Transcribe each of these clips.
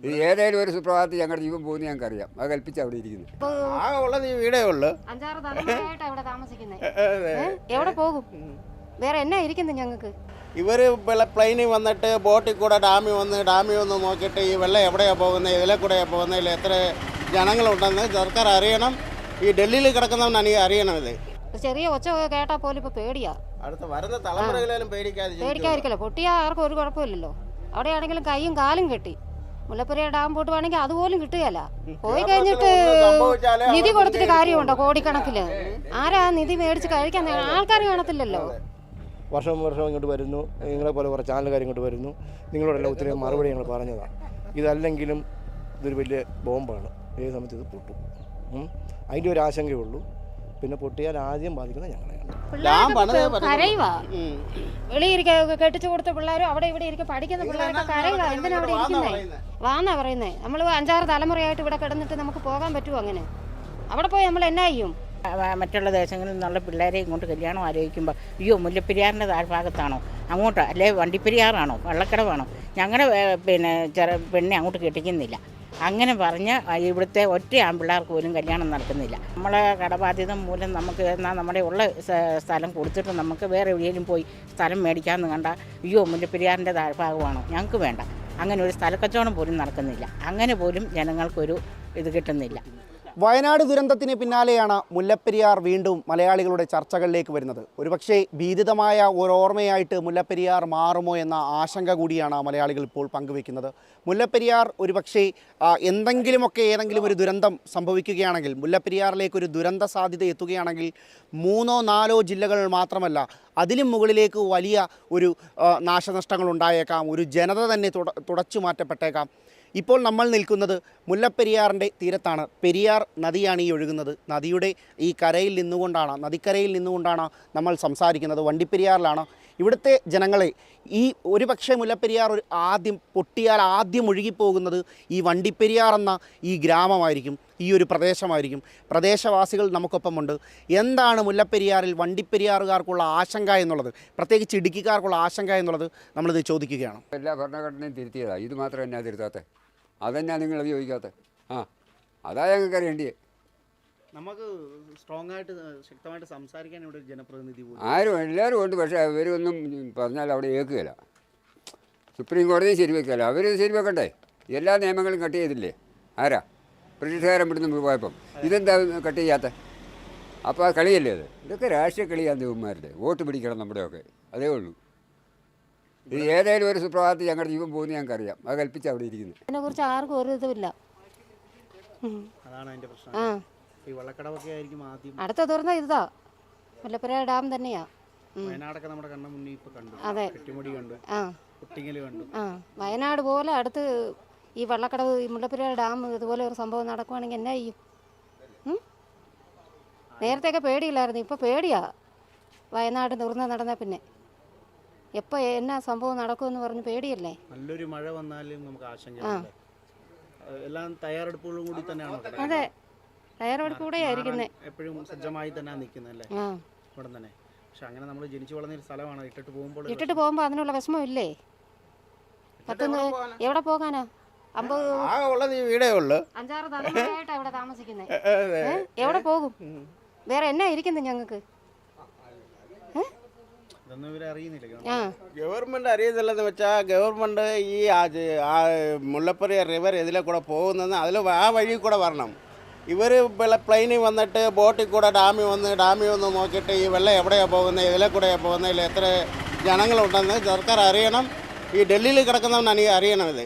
ഇത് ഏതെങ്കിലും ഒരു സുപ്രഭാതത്തിൽ ഞങ്ങളുടെ ജീവൻ പോകുന്ന ഞങ്ങൾക്ക് അറിയാം അത് കൽപ്പിച്ച് അവിടെ ഇരിക്കുന്നു. ആ ഉള്ളത് ഈ വീടേ ഉള്ളു. അഞ്ചാറ് തലമുറയായിട്ടാ ഇവിടെ താമസിക്കുന്നത് എവിടെ പോകും? വേറെ എന്നാ ഇരിക്കുന്നു ഞങ്ങൾക്ക് ഇവർ പ്ലെയിനിൽ വന്നിട്ട് ബോട്ടിൽ കൂടെ ഡാമിൽ വന്ന് ഡാമിൽ വന്ന് നോക്കിയിട്ട് ഈ വെള്ളം എവിടെയാ പോകുന്നത് ഇതിലെ കൂടെയാ പോകുന്നത് ഇതിൽ എത്ര ജനങ്ങളുണ്ടെന്ന് സർക്കാർ അറിയണം. ഈ ഡൽഹിയിൽ കിടക്കുന്നവനാണ് ഈ അറിയണം ഇത്. ചെറിയ ഒച്ച കേട്ടാ പോലും ഇപ്പൊ പേടിയാ. അടുത്ത വരുന്ന തലമുറകളിലും പേടിക്കാതെ. പേടിക്കാതിരിക്കല്ലോ? പൊട്ടിയാ ആർക്കും ഒരു കുഴപ്പമില്ലല്ലോ. അവിടെയാണെങ്കിലും കൈയും കാലും കെട്ടി. മുല്ലപ്പെരിയ ഡാം പോട്ടുവാണെങ്കിൽ അതുപോലും കിട്ടുകയല്ല. പോയി കഴിഞ്ഞിട്ട് നിധി കൊടുത്തിട്ട് കാര്യമുണ്ടോ കോടിക്കണക്കിൽ? ആരാ നിധി മേടിച്ച് കഴിക്കാൻ ആൾക്കാർ കാണത്തില്ലല്ലോ. വർഷം വർഷം ഇങ്ങോട്ട് വരുന്നു. നിങ്ങളെ പോലെ കുറേ ചാനലുകാർ ഇങ്ങോട്ട് വരുന്നു. നിങ്ങളോടെല്ലാം ഒത്തിരി മറുപടി ഞങ്ങൾ പറഞ്ഞതാണ് ഇതല്ലെങ്കിലും ഇതൊരു വലിയ ബോംബാണ്. ഏത് സമയത്ത് ഇത് പൊട്ടും. അതിന്റെ ഒരു ആശങ്കയുള്ളൂ പിന്നെ പൊട്ടിയാൽ ആദ്യം ബാധിക്കുന്നത് ഞങ്ങളെയാണ്. വെളിയിരിക്ക കെട്ടിച്ചു കൊടുത്ത പിള്ളേരും അവിടെ ഇവിടെ ഇരിക്കും. പഠിക്കുന്ന പിള്ളേരൊക്കെ എന്തിനാ അവിടെ ഇരിക്കുന്നേ. വാന്നാ പറയുന്നേ. നമ്മൾ അഞ്ചാറ് തലമുറയായിട്ട് ഇവിടെ കിടന്നിട്ട് നമുക്ക് പോകാൻ പറ്റുമോ അങ്ങനെ? അവിടെ പോയി നമ്മൾ എന്നാ ചെയ്യും? മറ്റുള്ള ദേശങ്ങളിൽ നിന്നുള്ള പിള്ളേരെ ഇങ്ങോട്ട് കല്യാണം ആലോചിക്കുമ്പോൾ അയ്യോ മുല്ലപ്പെരിയാറിന്റെ താഴ്ഭാഗത്താണോ? അങ്ങോട്ടോ? അല്ലെ വണ്ടിപ്പെരിയാറാണോ? വള്ളക്കടവാണോ? ഞങ്ങളുടെ പിന്നെ ചെറു പെണ്ണെ അങ്ങോട്ട് കെട്ടിക്കുന്നില്ല. അങ്ങനെ പറഞ്ഞ് ഇവിടുത്തെ ഒറ്റ ആൺപിള്ളേർക്ക് പോലും കല്യാണം നടക്കുന്നില്ല നമ്മളെ കടബാധ്യത മൂലം നമുക്ക് എന്നാൽ നമ്മുടെ ഉള്ള സ്ഥലം കൊടുത്തിട്ട് നമുക്ക് വേറെ എവിടെയെങ്കിലും പോയി സ്ഥലം മേടിക്കാമെന്ന് കണ്ട അയ്യോ മുല്ലപ്പെരിയാറിന്റെ താഴ്ഭാഗമാണോ? ഞങ്ങൾക്ക് വേണ്ട. അങ്ങനെ ഒരു സ്ഥലക്കച്ചവടം പോലും നടക്കുന്നില്ല. അങ്ങനെ പോലും ജനങ്ങൾക്കൊരു ഇത് കിട്ടുന്നില്ല. വയനാട് ദുരന്തത്തിന് പിന്നാലെയാണ് മുല്ലപ്പെരിയാർ വീണ്ടും മലയാളികളുടെ ചർച്ചകളിലേക്ക് വരുന്നത്. ഒരുപക്ഷെ ഭീതിതമായ ഒരു ഓർമ്മയായിട്ട് മുല്ലപ്പെരിയാർ മാറുമോ എന്ന ആശങ്ക കൂടിയാണ് മലയാളികൾ ഇപ്പോൾ പങ്കുവെക്കുന്നത് മുല്ലപ്പെരിയാർ ഒരുപക്ഷെ എന്തെങ്കിലുമൊക്കെ ഏതെങ്കിലും ഒരു ദുരന്തം സംഭവിക്കുകയാണെങ്കിൽ മുല്ലപ്പെരിയാറിലേക്ക് ഒരു ദുരന്ത സാധ്യത എത്തുകയാണെങ്കിൽ മൂന്നോ നാലോ ജില്ലകൾ മാത്രമല്ല അതിലും മുകളിലേക്ക് വലിയ ഒരു നാശനഷ്ടങ്ങൾ ഉണ്ടായേക്കാം ഒരു ജനത തന്നെ തുട തുടച്ചു മാറ്റപ്പെട്ടേക്കാം. ഇപ്പോൾ നമ്മൾ നിൽക്കുന്നത് മുല്ലപ്പെരിയാറിന്റെ തീരത്താണ്. പെരിയാർ നദിയാണ് ഈ ഒഴുകുന്നത്. നദിയുടെ ഈ കരയിൽ നിന്നുകൊണ്ടാണ് നദിക്കരയിൽ നിന്നുകൊണ്ടാണ് നമ്മൾ സംസാരിക്കുന്നത്. വണ്ടിപ്പെരിയാറിലാണ് ഇവിടുത്തെ ജനങ്ങളെ ഈ ഒരു പക്ഷേ മുല്ലപ്പെരിയാർ ആദ്യം പൊട്ടിയാൽ ആദ്യം ഒഴുകിപ്പോകുന്നത് ഈ വണ്ടിപ്പെരിയാർ എന്ന ഈ ഗ്രാമമായിരിക്കും ഈ ഒരു പ്രദേശമായിരിക്കും. പ്രദേശവാസികൾ നമുക്കൊപ്പമുണ്ട്. എന്താണ് മുല്ലപ്പെരിയാറിൽ വണ്ടിപ്പെരിയാറുകാർക്കുള്ള ആശങ്ക എന്നുള്ളത്? പ്രത്യേകിച്ച് ഇടുക്കിക്കാർക്കുള്ള ആശങ്ക എന്നുള്ളത് നമ്മളിത് ചോദിക്കുകയാണ്. എല്ലാ ഭരണഘടനയും തിരുത്തിയതാണ് ഇത് മാത്രം എന്നാ തിരുത്താത്ത? അതെന്നാ നിങ്ങൾ അത് ആ അതാ ഞങ്ങൾക്ക് അറിയേണ്ടിയേ നമുക്ക് സ്ട്രോങ് ആയിട്ട് ശക്തമായിട്ട് സംസാരിക്കാൻ ഇവിടെ ഒരു ജനപ്രതിനിധി പോലും ആരും എല്ലാവരും ഉണ്ട് പക്ഷേ അവരൊന്നും പറഞ്ഞാൽ അവിടെ ഏൽക്കുകയില്ല. സുപ്രീം കോടതി ശരിവെക്കില്ല അവർ ശരിവെക്കട്ടെ എല്ലാ നിയമങ്ങളും കട്ട് ചെയ്തില്ലേ? ആരാ? ബ്രിട്ടീഷുകാരൻ ഇവിടുന്ന് പോയപ്പം. ഇതെന്താ കട്ട് ചെയ്യാത്ത? അപ്പോൾ ആ കളിയല്ലേ അത്? ഇതൊക്കെ രാഷ്ട്രീയ കളിയാണ് ദേവന്മാരുടെ വോട്ട് പിടിക്കണം നമ്മുടെയൊക്കെ. അതേ ഉള്ളൂ. ഇത് ഏതെങ്കിലും ഒരു സുപ്രഭാതത്തിൽ ഞങ്ങളുടെ ജീവൻ പോകുന്നു ഞങ്ങൾക്ക് അറിയാം അത് കൽപ്പിച്ച് അവിടെ ഇരിക്കുന്നത് അതിനെക്കുറിച്ച് ആർക്കും ഒരു ഇതുമില്ല. അതാണ് അതിന്റെ പ്രശ്നം. ആ. ഈ വള്ളക്കടവൊക്കെ ആയിരിക്കും ആദ്യം. അടുത്ത തുറന്ന ഇതാ. മുല്ലപ്പുര ഡാം തന്നെയാ. വയനാടൊക്കെ നമ്മുടെ കണ്ണ മുന്നിൽ ഇപ്പൊ കണ്ടു. അതെ. കെട്ടിമുടി കണ്ടു. ആ. കണ്ടു. ആ. വയനാട് പോലെ അടുത്ത് ഈ വള്ളക്കടവ് ഈ മുല്ലപ്പുര ഡാം ഇതുപോലെ ഒരു സംഭവം നടക്കുവാണെങ്കിൽ എന്നാ ചെയ്യും? നേരത്തെയൊക്കെ പേടിയില്ലായിരുന്നു. ഇപ്പോൾ പേടിയാ. വയനാട് തുറന്ന് നടന്ന പിന്നെ. എപ്പോൾ എന്നാ സംഭവം നടക്കുമെന്ന് പറഞ്ഞ് പേടിയല്ലേ? നല്ലൊരു മഴ വന്നാലും നമുക്ക് ആശങ്ക എല്ലാം തയ്യാറെടുപ്പുകളും കൂടി തന്നെയാണ് അതെ. തയ്യാറെടുപ്പ് കൂടെ ആയിരിക്കുന്നേ എപ്പോഴും സജ്ജമായി തന്നെ നിൽക്കുന്നല്ലേ ഇവിടെ തന്നെ. പക്ഷെ അങ്ങനെ നമ്മൾ ജനിച്ചു വളർന്ന ഒരു സ്ഥലമാണ്. ഇട്ടിട്ട് പോകുമ്പോൾ ഇട്ടിട്ട് പോകുമ്പോൾ അതിനുള്ള വിഷമം ഇല്ലേ എവിടെ പോകാനാ? അമ്പത് ആകെ ഉള്ളത് ഈ വീടേ ഉള്ളു. അഞ്ചാറ് തലമുറയായിട്ടാ ഇവിടെ താമസിക്കുന്നത് എവിടെ പോകും? വേറെ എന്നാ ഇരിക്കുന്നു ഞങ്ങൾക്ക്? ഗവൺമെന്റ് അറിയുന്നില്ലെന്ന് വെച്ചാൽ ഗവൺമെന്റ് ഈ മുല്ലപ്പെരിയാർ റിവർ ഇതിലെ കൂടെ പോകുന്നത് അതിൽ ആ വഴി കൂടെ വരണം. ഇവർ പ്ലെയിനിൽ വന്നിട്ട് ബോട്ടിൽ കൂടെ ഡാമിൽ വന്ന് ഡാമിൽ വന്ന് നോക്കിയിട്ട് ഈ വെള്ളം എവിടെയാണ് പോകുന്നത് ഇതിലെ കൂടെയാണ് പോകുന്നത് ഇതിൽ എത്ര ജനങ്ങളുണ്ടെന്ന് സർക്കാർ അറിയണം. ഈ ഡൽഹിയിൽ കിടക്കുന്നവൻ അനി അറിയണം ഇത്.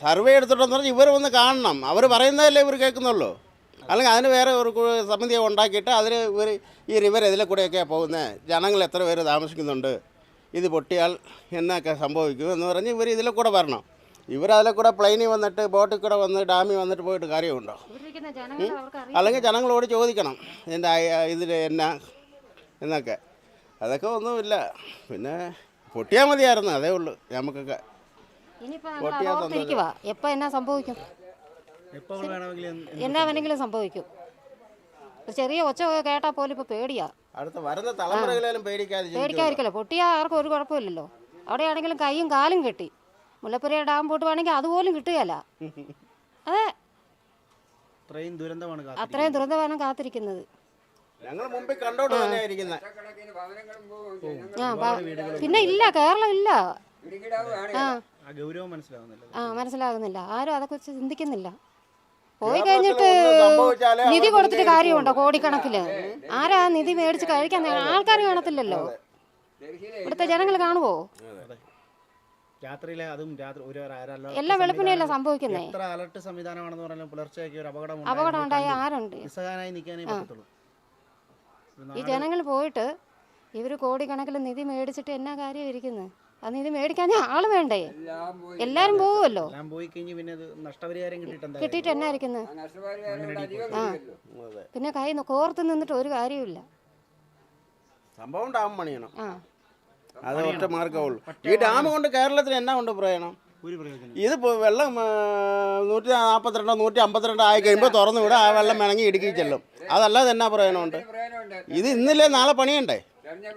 സർവേ എടുത്തിട്ടെന്ന് പറഞ്ഞാൽ ഇവർ വന്ന് കാണണം. അവർ പറയുന്നതല്ലേ ഇവർ കേൾക്കുന്നുള്ളൂ. അല്ലെങ്കിൽ അതിന് വേറെ ഒരു സമിതിയെ ഉണ്ടാക്കിയിട്ട് അതിൽ ഇവർ ഈ റിവർ ഇതിലെ കൂടെയൊക്കെയാണ് പോകുന്നത് ജനങ്ങൾ എത്ര പേര് താമസിക്കുന്നുണ്ട് ഇത് പൊട്ടിയാൽ എന്നൊക്കെ സംഭവിക്കും എന്ന് പറഞ്ഞ് ഇവർ ഇതിലെ കൂടെ വരണം. ഇവർ അതിലെ കൂടെ പ്ലെയിനിൽ വന്നിട്ട് ബോട്ടിൽ കൂടെ വന്ന് ഡാമിൽ വന്നിട്ട് പോയിട്ട് കാര്യമുണ്ടോ? അല്ലെങ്കിൽ ജനങ്ങളോട് ചോദിക്കണം എന്റെ ഇതിൽ എന്നാ? എന്നൊക്കെ. അതൊക്കെ ഒന്നുമില്ല. പിന്നെ പൊട്ടിയാൽ മതിയായിരുന്നു അതേ ഉള്ളൂ. നമുക്കൊക്കെ എപ്പോൾ എന്നാ സംഭവിക്കും? എന്നാ വേണമെങ്കിലും സംഭവിക്കും. ചെറിയ ഒച്ച കേട്ടാൽ പോലും ഇപ്പോൾ പേടിയാ. അടുത്ത വരുന്ന തലമുറകളിലും പേടിക്കാതിരിക്കല്ലോ? പൊട്ടിയാ ആർക്കും ഒരു കുഴപ്പമില്ലല്ലോ. അവിടെയാണെങ്കിലും കൈയും കാലും കെട്ടി. മുല്ലപ്പെരിയാർ ഡാം പോട്ട് വേണമെങ്കിൽ അതുപോലും കിട്ടുകയല്ല. അതെ. അത്രയും ദുരന്തമാണ് കാത്തിരിക്കുന്നത്. അത്രയും ദുരന്തമാണ് കാത്തിരിക്കുന്നത്. ഞങ്ങൾ മുമ്പിൽ കണ്ടോണ്ട് പിന്നെ ഇല്ല കേരളം ഇല്ല. ആ. മനസ്സിലാകുന്നില്ല ആരും അതൊക്കെ ചിന്തിക്കുന്നില്ല. പോയി കഴിഞ്ഞിട്ട് നിധി കൊടുത്തിട്ട് കാര്യമുണ്ടോ കോടിക്കണക്കിൽ ആരാ ആ നിധി മേടിച്ച് കഴിക്കാൻ? ആൾക്കാർ കാണത്തില്ലല്ലോ. ഇവിടുത്തെ ജനങ്ങൾ കാണുവോ? രാത്രിയിലെ അതും രാത്രി ഒരു എല്ലാ വെളുപ്പിനെയല്ല സംഭവിക്കുന്നേ? എത്ര അലർട്ട് സംവിധാനമാണെന്ന് പറഞ്ഞാലും പുലർച്ചയ്ക്ക് ഒരു അപകടം അപകടം ഉണ്ടായ ആരുണ്ട്? നിസ്സഹായനായി നിൽക്കാനേ പറ്റത്തുള്ളൂ. ഈ ജനങ്ങൾ പോയിട്ട് ഇവർ കോടിക്കണക്കിന് നിധി മേടിച്ചിട്ട് എന്നാ കാര്യം ഇരിക്കുന്നത് ആ നിധി മേടിക്കാൻ ആൾ വേണ്ടേ? എല്ലാരും പോവുമല്ലോ? എല്ലാം പോയി കഴിഞ്ഞ് പിന്നെ അത് നഷ്ടപരിഹാരം കിട്ടിയിട്ട് എന്നാ ഇരിക്കുന്നത് ആ പിന്നെ കൈ കോർത്ത് നിന്നിട്ട് ഒരു കാര്യമില്ല സംഭവം ഡാം പണിയണം. ആ. അത് ഒറ്റ മാർഗമുള്ളൂ ഈ ഡാം കൊണ്ട് കേരളത്തിന് എന്നാ കൊണ്ട് പ്രയോജനം? ഒരു പ്രയോജനം ഇതിപ്പോൾ വെള്ളം ആ, നൂറ്റി നാൽപ്പത്തിരണ്ടോ നൂറ്റി അമ്പത്തിരണ്ടോ ആയി കഴിയുമ്പോൾ തുറന്നു വിടും. ആ വെള്ളം വേണമെങ്കിൽ ഇടുക്കി ചെല്ലും. അതല്ലാതെ എന്നാ പ്രയോജനമുണ്ട്? പ്രയോജനമുണ്ട് ഇത് ഇന്നില്ലേ നാളെ പണിയണ്ടേ?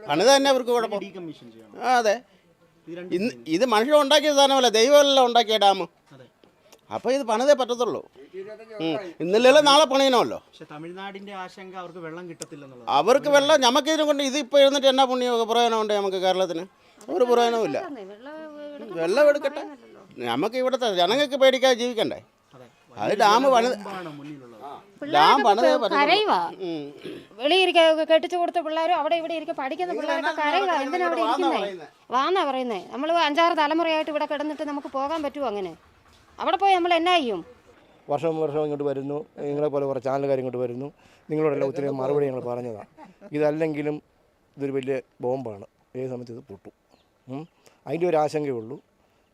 പണിത് തന്നെ അവർക്ക് കുഴപ്പം ഡീകമ്മീഷൻ ചെയ്യണം. ആ, അതെ. ഇത് രണ്ട് ഇന്ന് ഇത് മനുഷ്യൻ ഉണ്ടാക്കിയ സാധനമല്ല ദൈവമല്ല ഉണ്ടാക്കിയ ഡാം. അപ്പോൾ ഇത് പണിതേ പറ്റത്തുള്ളൂ. ഇരുപത്തഞ്ച് ഇന്നല്ലേ നാളെ പണിയണമല്ലോ. പക്ഷെ തമിഴ്നാടിന്റെ ആശങ്ക അവർക്ക് വെള്ളം കിട്ടത്തില്ല അവർക്ക് വെള്ളം നമുക്ക് ഇതിനെ കൊണ്ട് ഇത് ഇപ്പോൾ ഇരുന്നിട്ട് എന്നാ പുണ്യം? പ്രയോജനമുണ്ട് നമുക്ക് കേരളത്തിന്. ഒരു പ്രയോജനവുമില്ല വെള്ളം എടുക്കട്ടെ. നമുക്ക് ഇവിടുത്തെ ജനങ്ങൾക്ക് പേടിക്കാതെ ജീവിക്കണ്ടേ? അതെ. ഡാം പണി മുമ്പാണ് മുന്നിലുള്ളത്. ഡാം പണിതേ കരയുവാ. വെളിയിരിക്ക കെട്ടിച്ചു കൊടുത്ത പിള്ളേരും അവിടെ ഇവിടെ ഇരിക്കുക പഠിക്കുന്ന പിള്ളേരൊക്കെ എന്തിനാ അവിടെ ഇരിക്കുന്നേ? വാന്നാ പറയുന്നേ. നമ്മൾ അഞ്ചാറ് തലമുറയായിട്ട് ഇവിടെ കിടന്നിട്ട് നമുക്ക് പോകാൻ പറ്റുമോ അങ്ങനെ? അവിടെ പോയി നമ്മൾ എന്നാ ചെയ്യും? വർഷം വർഷം ഇങ്ങോട്ട് വരുന്നു. നിങ്ങളെ പോലെ കുറേ ചാനലുകാർ ഇങ്ങോട്ട് വരുന്നു. നിങ്ങളോടെല്ലാം ഒത്തിരി മറുപടി ഞങ്ങൾ പറഞ്ഞതാണ് ഇതല്ലെങ്കിലും ഇതൊരു വലിയ ബോംബാണ്. ഏത് സമയത്ത് ഇത് പൊട്ടു. അതിന്റെ ഒരു ആശങ്കയുള്ളൂ.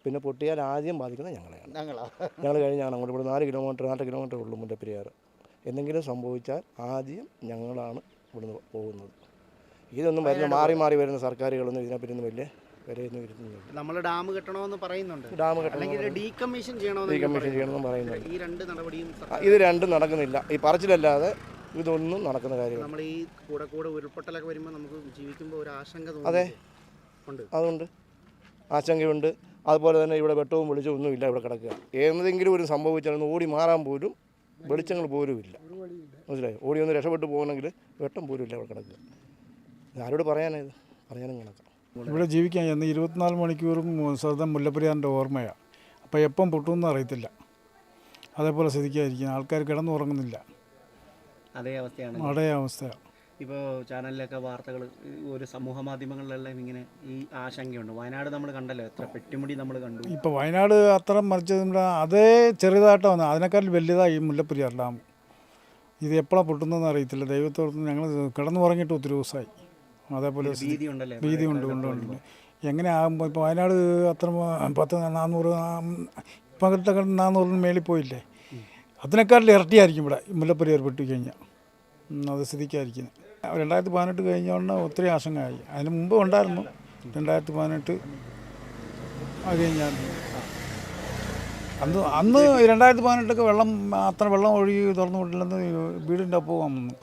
പിന്നെ പൊട്ടിയാൽ ആദ്യം ബാധിക്കുന്നത് ഞങ്ങളെയാണ്. ഞങ്ങളാ. ഞങ്ങൾ കഴിഞ്ഞാണ് അങ്ങോട്ട് ഇവിടെ നാല് കിലോമീറ്റർ നാല് കിലോമീറ്റർ ഉള്ളൂ മുല്ലപ്പെരിയാർ എന്തെങ്കിലും സംഭവിച്ചാൽ ആദ്യം ഞങ്ങളാണ് ഇവിടുന്ന് പോകുന്നത്. ഇതൊന്നും വരുന്ന മാറി മാറി വരുന്ന സർക്കാരുകളൊന്നും ഇതിനെപ്പറ്റി വലിയ വിലയൊന്നും ഇരുന്നില്ല. നമ്മൾ ഡാം കെട്ടണമെന്ന് പറയുന്നുണ്ട്. ഡാം കെട്ടണം ഡീകമ്മീഷൻ ചെയ്യണമെന്ന് ഡീകമ്മീഷൻ ചെയ്യണമെന്നും പറയുന്നുണ്ട്. ഈ രണ്ട് നടപടിയും ഇത് രണ്ടും നടക്കുന്നില്ല. ഈ പറച്ചിലല്ലാതെ ഇതൊന്നും നടക്കുന്ന കാര്യമില്ല. നമ്മൾ ഈ കൂടെ കൂടെ ഉരുൾപൊട്ടലൊക്കെ വരുമ്പോൾ നമുക്ക് ജീവിക്കുമ്പോൾ ഒരു ആശങ്ക അതെ. അതുണ്ട്. ആശങ്കയുണ്ട്. അതുപോലെ തന്നെ ഇവിടെ വെട്ടവും വെളിച്ചവും ഒന്നുമില്ല ഇവിടെ കിടക്കുക. എന്തെങ്കിലും ഒരു സംഭവിച്ചാൽ ഒന്ന് ഓടി മാറാൻ പോലും വെളിച്ചങ്ങൾ പോലും ഇല്ല മനസ്സിലായി? ഓടി ഒന്ന് രക്ഷപ്പെട്ടു പോകണമെങ്കിൽ വെട്ടം പോലും ഇല്ല ഇവിടെ കിടക്കുക. ആരോട് പറയാനായത് പറയാനും കണക്കാം. ഇവിടെ ജീവിക്കാൻ എന്ന് ഇരുപത്തിനാല് മണിക്കൂറും സ്വന്തം മുല്ലപ്പെരിയാറിന്റെ ഓർമ്മയാണ്. അപ്പോൾ എപ്പം പൊട്ടുമെന്ന് അറിയത്തില്ല. അതേപോലെ സ്ഥിതിക്കായിരിക്കും ആൾക്കാർ കിടന്നുറങ്ങുന്നില്ല. അതേ അവസ്ഥയാണ്. അതേ അവസ്ഥയാണ് ഇപ്പോൾ ചാനലിലൊക്കെ വാർത്തകൾ ഒരു സമൂഹ മാധ്യമങ്ങളിലെല്ലാം ഇങ്ങനെ ഈ ആശങ്കയുണ്ട്. വയനാട് നമ്മൾ കണ്ടല്ലോ എത്ര പെട്ടിമുടി നമ്മൾ കണ്ടു. ഇപ്പോൾ വയനാട് അത്ര മറിച്ചത് അതേ ചെറുതായിട്ടാണ്. വന്നത് അതിനേക്കാൾ വലുതായി ഈ മുല്ലപ്പെരിയാർ ഡാം. ഇത് എപ്പോഴാണ് പൊട്ടുന്നതെന്ന് അറിയത്തില്ല. ദൈവത്തോർത്ത് ഞങ്ങൾ കിടന്നുറങ്ങിയിട്ട് ഒത്തിരി ദിവസമായി. അതേപോലെ. ഭീതി ഉണ്ട് ഉണ്ട് എങ്ങനെ ആകുമ്പോൾ ഇപ്പോൾ വയനാട് അത്ര പത്ത് നാനൂറ് ഇപ്പോഴത്തെ നാനൂറിന് മേളിൽ പോയില്ലേ? അതിനേക്കാട്ടിൽ ഇരട്ടിയായിരിക്കും ഇവിടെ. മുല്ലപ്പെരിയാർ പൊട്ടി കഴിഞ്ഞാൽ അത് സ്ഥിതിക്കായിരിക്കുന്നത് രണ്ടായിരത്തി പതിനെട്ട് കഴിഞ്ഞോണ്ട് ഒത്തിരി ആശങ്കയായി. അതിന് മുമ്പ് ഉണ്ടായിരുന്നു. രണ്ടായിരത്തി പതിനെട്ട് അത് കഴിഞ്ഞാൽ അന്ന് അന്ന് രണ്ടായിരത്തി പതിനെട്ടൊക്കെ വെള്ളം അത്ര വെള്ളം ഒഴുകി തുറന്നു വിട്ടില്ലെന്ന് വീടിന്റെ ഒപ്പം വന്നു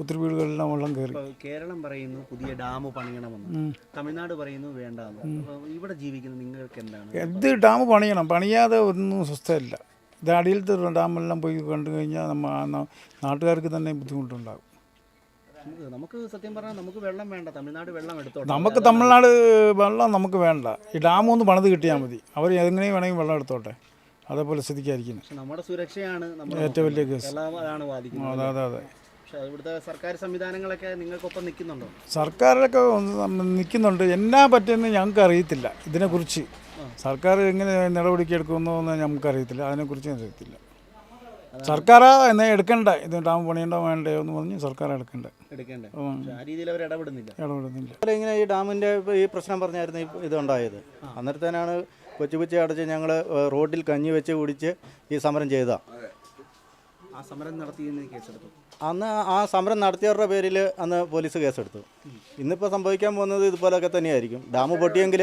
ഒത്തിരി വീടുകളിലെല്ലാം വെള്ളം കയറി. കേരളം പറയുന്നു പുതിയ ഡാം പണിയണമെന്ന്. തമിഴ്നാട് പറയുന്നു വേണ്ടാന്ന്. അപ്പോൾ ഇവിടെ ജീവിക്കുന്ന നിങ്ങൾക്ക് എന്താണ് എന്ത് ഡാം പണിയണം? പണിയാതെ ഒന്നും സ്വസ്ഥയല്ല. ഇത് അടിയിലത്തെ ഡാമെല്ലാം പോയി കണ്ടു കഴിഞ്ഞാൽ നമ്മ നാട്ടുകാർക്ക് തന്നെ ബുദ്ധിമുട്ടുണ്ടാകും. നമുക്ക് സത്യം പറഞ്ഞാൽ നമുക്ക് വെള്ളം വേണ്ട. തമിഴ്നാട് വെള്ളം എടുത്തോ നമുക്ക് തമിഴ്നാട് വെള്ളം നമുക്ക് വേണ്ട. ഈ ഡാം ഒന്ന് പണിത് കിട്ടിയാൽ മതി. അവർ എങ്ങനെയും വേണമെങ്കിൽ വെള്ളം എടുത്തോട്ടെ. അതേപോലെ സ്ഥിതിക്കായിരിക്കുന്നത് നമ്മുടെ സുരക്ഷയാണ് ഏറ്റവും വലിയ കേസ്. അതെ അതെ അതെ. പക്ഷെ ഇവിടുത്തെ സർക്കാർ സംവിധാനങ്ങളൊക്കെ നിങ്ങൾക്കൊപ്പം നിൽക്കുന്നുണ്ടോ? സർക്കാരിലൊക്കെ നിൽക്കുന്നുണ്ട്. എന്നാ പറ്റുമെന്ന് ഞങ്ങൾക്ക് അറിയത്തില്ല ഇതിനെക്കുറിച്ച് സർക്കാർ എങ്ങനെ നടപടിക്ക് ഞങ്ങൾക്ക് എന്ന് നമുക്കറിയത്തില്ല അതിനെക്കുറിച്ച് അറിയത്തില്ല. സർക്കാർ എന്നാ എടുക്കണ്ട. ഇത് ഡാം പണിയണ്ടോ വേണ്ടോ എന്ന് പറഞ്ഞ് സർക്കാർ എടുക്കണ്ട. ഇടപെടുന്നില്ല. ഇങ്ങനെ ഈ ഡാമിന്റെ ഈ പ്രശ്നം പറഞ്ഞായിരുന്നു ഇതുണ്ടായത്. അന്നേരത്തേനാണ് കൊച്ചു കൊച്ചി അടച്ച് ഞങ്ങൾ റോഡിൽ കഞ്ഞി വെച്ച് കുടിച്ച് ഈ സമരം ചെയ്തതാണ് ആ സമരം നടത്തിയെന്ന് കേസെടുത്തു. അന്ന് ആ സമരം നടത്തിയവരുടെ പേരിൽ അന്ന് പോലീസ് കേസെടുത്തു. ഇന്നിപ്പോൾ സംഭവിക്കാൻ പോകുന്നത് ഇതുപോലൊക്കെ തന്നെയായിരിക്കും. ഡാം പൊട്ടിയെങ്കിൽ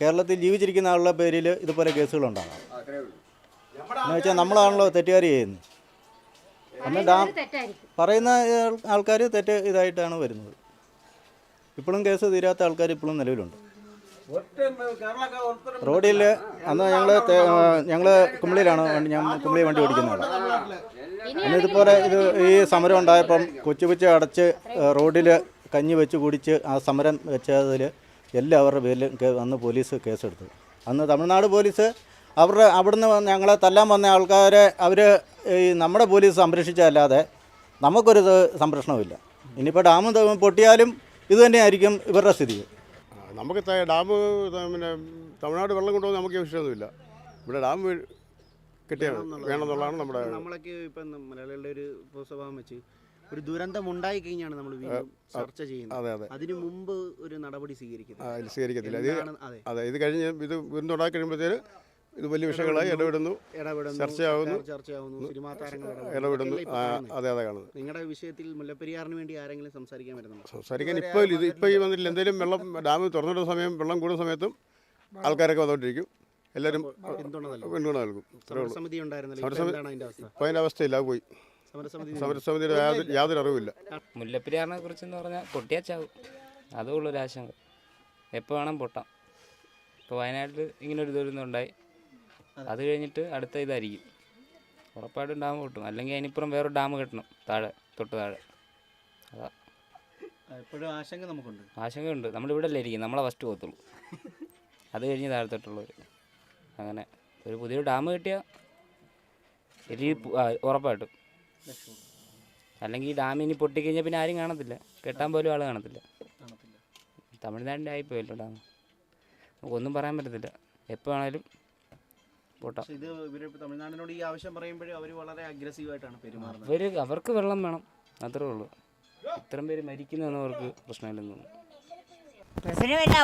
കേരളത്തിൽ ജീവിച്ചിരിക്കുന്ന ആളുടെ പേരിൽ ഇതുപോലെ കേസുകളുണ്ടാകാം. എന്ന് വെച്ചാൽ നമ്മളാണല്ലോ തെറ്റുകാരി ചെയ്യുന്നത്. അന്ന് ഡാം പറയുന്ന ആൾക്കാർ തെറ്റ് ഇതായിട്ടാണ് വരുന്നത്. ഇപ്പോഴും കേസ് തീരാത്ത ആൾക്കാർ ഇപ്പോഴും നിലവിലുണ്ട്. റോഡിൽ അന്ന് ഞങ്ങൾ ഞങ്ങൾ കുമ്പളിയിലാണ് വണ്ടി ഞാൻ കുമ്പളി വണ്ടി ഓടിക്കുന്നത് അന്ന് ഇതുപോലെ ഇത് ഈ സമരം ഉണ്ടായപ്പം കൊച്ചു കൊച്ചു അടച്ച് റോഡിൽ കഞ്ഞി വെച്ച് കുടിച്ച് ആ സമരം വെച്ചതിൽ എല്ലാവരുടെ പേരിൽ കേ- അന്ന് പോലീസ് കേസെടുത്തു. അന്ന് തമിഴ്നാട് പോലീസ് അവരുടെ അവിടുന്ന് വന്ന് ഞങ്ങളെ തല്ലാൻ വന്ന ആൾക്കാരെ അവർ ഈ നമ്മുടെ പോലീസ് സംരക്ഷിച്ചതല്ലാതെ നമുക്കൊരു സംരക്ഷണമില്ല ഇനിയിപ്പോൾ ഡാം പൊട്ടിയാലും ഇത് തന്നെയായിരിക്കും ഇവരുടെ സ്ഥിതി. നമുക്ക് ഡാം പിന്നെ തമിഴ്നാട് വെള്ളം കൊണ്ടുപോകുന്ന നമുക്ക് വിഷയമൊന്നുമില്ല. ഇവിടെ ഡാം കിട്ടിയാൽ വേണമെന്നുള്ളതാണ് നമ്മുടെ നമ്മളൊക്കെ ഇപ്പം മലയാളികളുടെ ഒരു സ്വഭാവം വെച്ച് ഒരു ദുരന്തം ഉണ്ടായി കഴിഞ്ഞാണ് നമ്മൾ ചർച്ച ചെയ്യുന്നത്. അതെ. അതെ അതിനു മുമ്പ് ഒരു നടപടി സ്വീകരിക്കുന്നത്. സ്വീകരിക്കത്തില്ല. അതെ ഇത് കഴിഞ്ഞ് ഇത് വീണ്ടുണ്ടാക്കി കഴിയുമ്പോഴത്തേക്ക് ഇത് വലിയ വിഷയങ്ങളായി ഇടപെടുന്നു ചർച്ചയാവുന്നു. ചർച്ചയാവുന്നു സിനിമാ താരങ്ങൾ ഇടപെടുന്നു. അതെ അതെ കാണുന്നത്. നിങ്ങളുടെ വിഷയത്തിൽ മുല്ലപ്പെരിയാറിന് വേണ്ടി ആരെങ്കിലും സംസാരിക്കാൻ വരുന്നുണ്ടോ? സംസാരിക്കാൻ ഇപ്പോൾ ഇത് ഇപ്പോൾ ഈ വന്നിട്ടില്ല. എന്തെങ്കിലും വെള്ളം ഡാം തുറന്നിടുന്ന സമയം വെള്ളം കൂടുന്ന സമയത്തും ആൾക്കാരൊക്കെ വന്നുകൊണ്ടിരിക്കും എല്ലാവരും പിന്തുണ നൽകും. സമരസമിതി ഇപ്പൊ അതിന്റെ അവസ്ഥയില്ല അത് പോയി. സമരസമിതി സമരസമിതിയുടെ യാതൊരു അറിവില്ല മുല്ലപ്പെരിയാറിനെ കുറിച്ചെന്ന് പറഞ്ഞാൽ പൊട്ടിയാച്ചാവും. അതേ ഉള്ളൊരു ആശങ്ക. എപ്പോൾ വേണം പൊട്ടാം. ഇപ്പോൾ വയനാട്ടിൽ ഇങ്ങനെ ഒരു ദുരന്തം ഉണ്ടായി. അത്. കഴിഞ്ഞിട്ട് അടുത്ത ഇതായിരിക്കും. ഉറപ്പായിട്ടും ഡാം പൊട്ടും. അല്ലെങ്കിൽ അതിനിപ്പുറം വേറെ ഡാം കെട്ടണം താഴെ തൊട്ട് താഴെ. അതാ. എപ്പോഴും ആശങ്ക നമുക്കുണ്ട്. ആശങ്കയുണ്ട്. നമ്മളിവിടെ അല്ലേ ഇരിക്കും നമ്മളെ ഫസ്റ്റ് പോകത്തുള്ളൂ. അത് കഴിഞ്ഞ് താഴത്തോട്ടുള്ളവർ അങ്ങനെ. ഒരു പുതിയൊരു ഡാം കിട്ടിയാൽ പു- ഉറപ്പായിട്ടും. അല്ലെങ്കിൽ ഈ ഡാം ഇനി പൊട്ടിക്കഴിഞ്ഞാൽ പിന്നെ ആരും കാണത്തില്ല. കെട്ടാൻ പോലും ആൾ കാണത്തില്ല. തമിഴ്നാടിന്റെ ആയിപ്പോയല്ലോ ഡാം. നമുക്കൊന്നും പറയാൻ പറ്റത്തില്ല. എപ്പോൾ പൊട്ടാം. ഇത് തമിഴ്നാടിനോട് ഈ ആവശ്യം പറയുമ്പോഴും അവർ വളരെ അഗ്രസീവായിട്ടാണ് പെരുമാറുന്നത്. അവർ അവർക്ക് വെള്ളം വേണം. അത്രേ ഉള്ളൂ. ഇത്രയും പേര് മരിക്കുന്നതെന്ന് അവർക്ക് പ്രശ്നമില്ലെന്ന് തോന്നുന്നു. പ്രശ്നം എന്നാ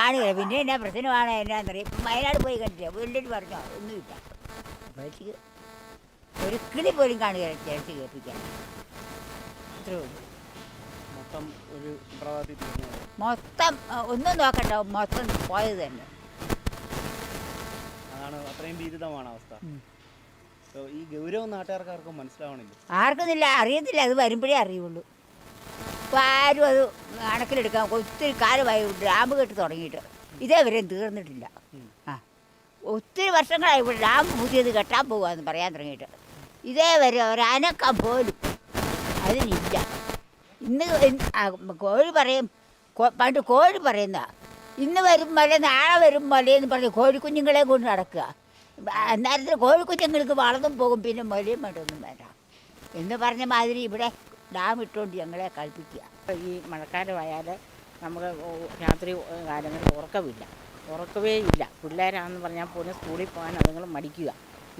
കാണുക പിന്നെ എന്നാ പ്രശ്നമാണ് എന്നാന്നറിയാം. ഇപ്പം വയനാട് പോയി കണ്ടില്ല വീണ്ടും പറഞ്ഞോ? ഒന്നുമില്ല. അപ്പോഴത്തേക്ക് ഒരു കിളി പോലും കാണുക ചേർത്ത് കേൾപ്പിക്കാൻ. അത്രേ ഉള്ളൂ. മൊത്തം ഒരു ഒന്നും നോക്കണ്ട. മൊത്തം പോയത് തന്നെ. അതാണ് അത്രയും ഭീതിതമാണ് അവസ്ഥ. So, ഈ ഗൗരവം നാട്ടുകാർക്ക് ആർക്കും മനസ്സിലാവണില്ല. ആർക്കൊന്നുമില്ല അറിയത്തില്ല. അത് വരുമ്പോഴേ അറിയുള്ളൂ. ഇപ്പം ആരും അത് കണക്കിലെടുക്കാൻ ഒത്തിരി കാലമായി ഡാം കെട്ടി തുടങ്ങിയിട്ട്. ഇതേ വരെയും തീർന്നിട്ടില്ല. ആ. ഒത്തിരി വർഷങ്ങളായി ഇവിടെ ഡാം പുതിയത് കെട്ടാൻ പോകുകയെന്ന് പറയാൻ തുടങ്ങിയിട്ട്. ഇതേ വരെ ഒരനക്കം പോലും അതിനില്ല. ഇന്ന് കോഴി പറയും പണ്ട് കോഴി പറയുന്ന ഇന്ന് വരും മല നാളെ വരും മലയെന്ന് പറഞ്ഞ് കോഴിക്കുഞ്ഞുങ്ങളെ കൊണ്ട് നടക്കുക. അന്നേരത്തിൽ കോഴിക്കുഞ്ഞുങ്ങൾക്ക് വളർന്നും പോകും പിന്നെ മലയും വേണ്ടൊന്നും വേണ്ട. എന്ന് പറഞ്ഞ മാതിരി ഇവിടെ ഡാം ഇട്ടുകൊണ്ട് ഞങ്ങളെ കളിപ്പിക്കുക ഈ മഴക്കാലമായാൽ നമുക്ക് രാത്രി കാലങ്ങളിൽ ഉറക്കമില്ല. ഉറക്കവേ ഇല്ല. പിള്ളേരാണെന്ന് പറഞ്ഞാൽ പോലും സ്കൂളിൽ പോകാൻ അതുങ്ങൾ മടിക്കുക.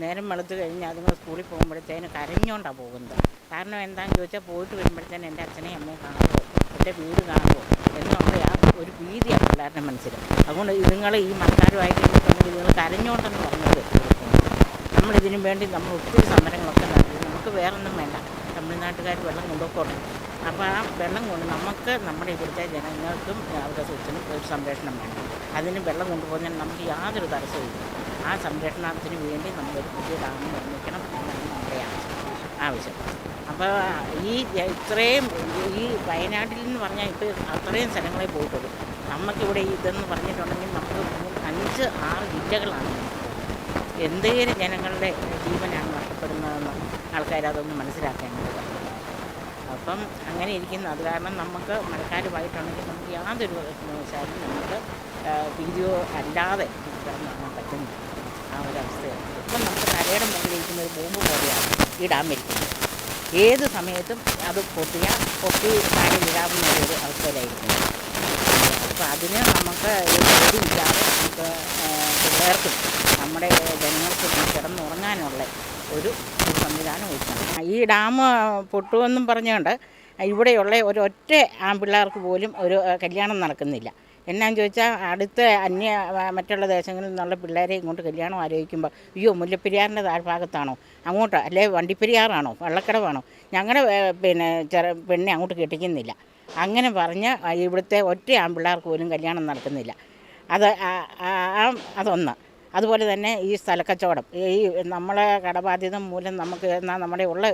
നേരം വെളുത്ത് കഴിഞ്ഞാൽ അതുങ്ങൾ സ്കൂളിൽ പോകുമ്പോഴത്തേന് കരഞ്ഞുകൊണ്ടാണ് പോകുന്നത്. കാരണം എന്താണെന്ന് ചോദിച്ചാൽ പോയിട്ട് വരുമ്പോഴത്തേന് എന്റെ അച്ഛനെയും അമ്മയും കാണുമോ എന്റെ വീട് കാണുമോ എന്നുള്ള ആ ഒരു ഭീതിയാണ് പിള്ളേരുടെ മനസ്സിൽ അതുകൊണ്ട് ഇതുങ്ങൾ ഈ കഴിഞ്ഞിട്ടുണ്ടെങ്കിൽ ഇതുങ്ങൾ കരഞ്ഞുകൊണ്ടെന്ന് പറഞ്ഞത്. നമ്മളിതിനു വേണ്ടി നമ്മൾ ഒത്തിരി സമരങ്ങളൊക്കെ നടത്തി. നമുക്ക് വേറൊന്നും വേണ്ട. തമിഴ്നാട്ടുകാർ വെള്ളം കൊണ്ടുപോകണം അപ്പോൾ ആ വെള്ളം കൊണ്ട് നമുക്ക് നമ്മുടെ ഇവിടുത്തെ ജനങ്ങൾക്കും അവരുടെ സ്വത്തിനും ഒരു സംരക്ഷണം വേണം. അതിന് വെള്ളം കൊണ്ടുപോകുന്നതിന് നമുക്ക് യാതൊരു തടസ്സവും ആ സംരക്ഷണത്തിന് വേണ്ടി നമ്മളൊരു പുതിയ ഡാം നിർമ്മിക്കണം എന്നാണ് നമ്മുടെ ആവശ്യം. അപ്പോൾ ഈ ഇത്രയും ഈ വയനാട്ടിൽ എന്ന് പറഞ്ഞാൽ ഇപ്പോൾ അത്രയും സ്ഥലങ്ങളെ പോയിട്ടുള്ളൂ. നമുക്കിവിടെ ഇതെന്ന് പറഞ്ഞിട്ടുണ്ടെങ്കിൽ നമുക്ക് അഞ്ച് ആറ് ജില്ലകളാണ്. എന്തേലും ജനങ്ങളുടെ ജീവനാണ് നഷ്ടപ്പെടുന്നതെന്ന് ആൾക്കാരതൊന്ന് മനസ്സിലാക്കേണ്ടത് അപ്പം അങ്ങനെ ഇരിക്കുന്നു. അത് കാരണം നമുക്ക് മഴക്കാലമായിട്ടുണ്ടെങ്കിൽ നമുക്ക് യാതൊരു വശാലും നമുക്ക് വീഡിയോ അല്ലാതെ കാണാൻ പറ്റുന്നില്ല. ആ ഒരു അവസ്ഥയാണ്. ഇപ്പം നമുക്ക് കരയുടെ മുകളിലിരിക്കുന്ന ഒരു ബോംബ് പോലെയാണ് ഈ ഡാം ഇരിക്കുന്നത് ഏത് സമയത്തും അത് പൊട്ടിയാൽ പൊട്ടി താഴെ വിടാവുന്ന ഒരു അവസ്ഥയിലായിരിക്കും. അപ്പോൾ അതിന് നമുക്ക് പേടിയില്ലാതെ നമുക്ക് പിള്ളേർക്കും നമ്മുടെ ജനങ്ങൾക്കും കിടന്നുറങ്ങാനുള്ള ഒരു സംവിധാനം ഒരുക്കണം. ഈ ഡാം പൊട്ടുമെന്നും പറഞ്ഞുകൊണ്ട് ഇവിടെയുള്ള ഒരൊറ്റ ആൺപിള്ളേർക്ക് പോലും ഒരു കല്യാണം നടക്കുന്നില്ല. എന്നാന്ന് ചോദിച്ചാൽ അടുത്ത അന്യ മറ്റുള്ള ദേശങ്ങളിൽ നിന്നുള്ള പിള്ളേരെ ഇങ്ങോട്ട് കല്യാണം ആലോചിക്കുമ്പോൾ അയ്യോ മുല്ലപ്പെരിയാറിന്റെ താഴ്ഭാഗത്താണോ അങ്ങോട്ടോ അല്ലെ വണ്ടിപ്പെരിയാറാണോ? വള്ളക്കടവാണോ? ഞങ്ങളുടെ പിന്നെ ചെറ പെണ്ണെ അങ്ങോട്ട് കെട്ടിക്കുന്നില്ല. അങ്ങനെ പറഞ്ഞ് ഇവിടുത്തെ ഒറ്റ ആൺപിള്ളേർക്ക് പോലും കല്യാണം നടക്കുന്നില്ല അത് അതൊന്ന്. അതുപോലെ തന്നെ ഈ സ്ഥലക്കച്ചവടം. ഈ നമ്മളെ കടബാധ്യത മൂലം നമുക്ക് എന്നാൽ നമ്മുടെ ഉള്ള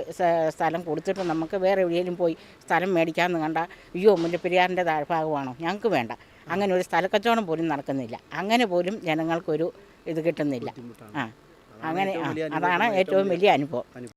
സ്ഥലം കൊടുത്തിട്ട് നമുക്ക് വേറെ എവിടെയെങ്കിലും പോയി സ്ഥലം മേടിക്കാമെന്ന് കണ്ട അയ്യോ മുല്ലപ്പെരിയാറിന്റെ താഴ്ഭാഗമാണോ? ഞങ്ങൾക്ക് വേണ്ട. അങ്ങനെ ഒരു സ്ഥലക്കച്ചവടം പോലും നടക്കുന്നില്ല. അങ്ങനെ പോലും ജനങ്ങൾക്കൊരു ഇത് കിട്ടുന്നില്ല. ആ അങ്ങനെ അതാണ് ഏറ്റവും വലിയ അനുഭവം.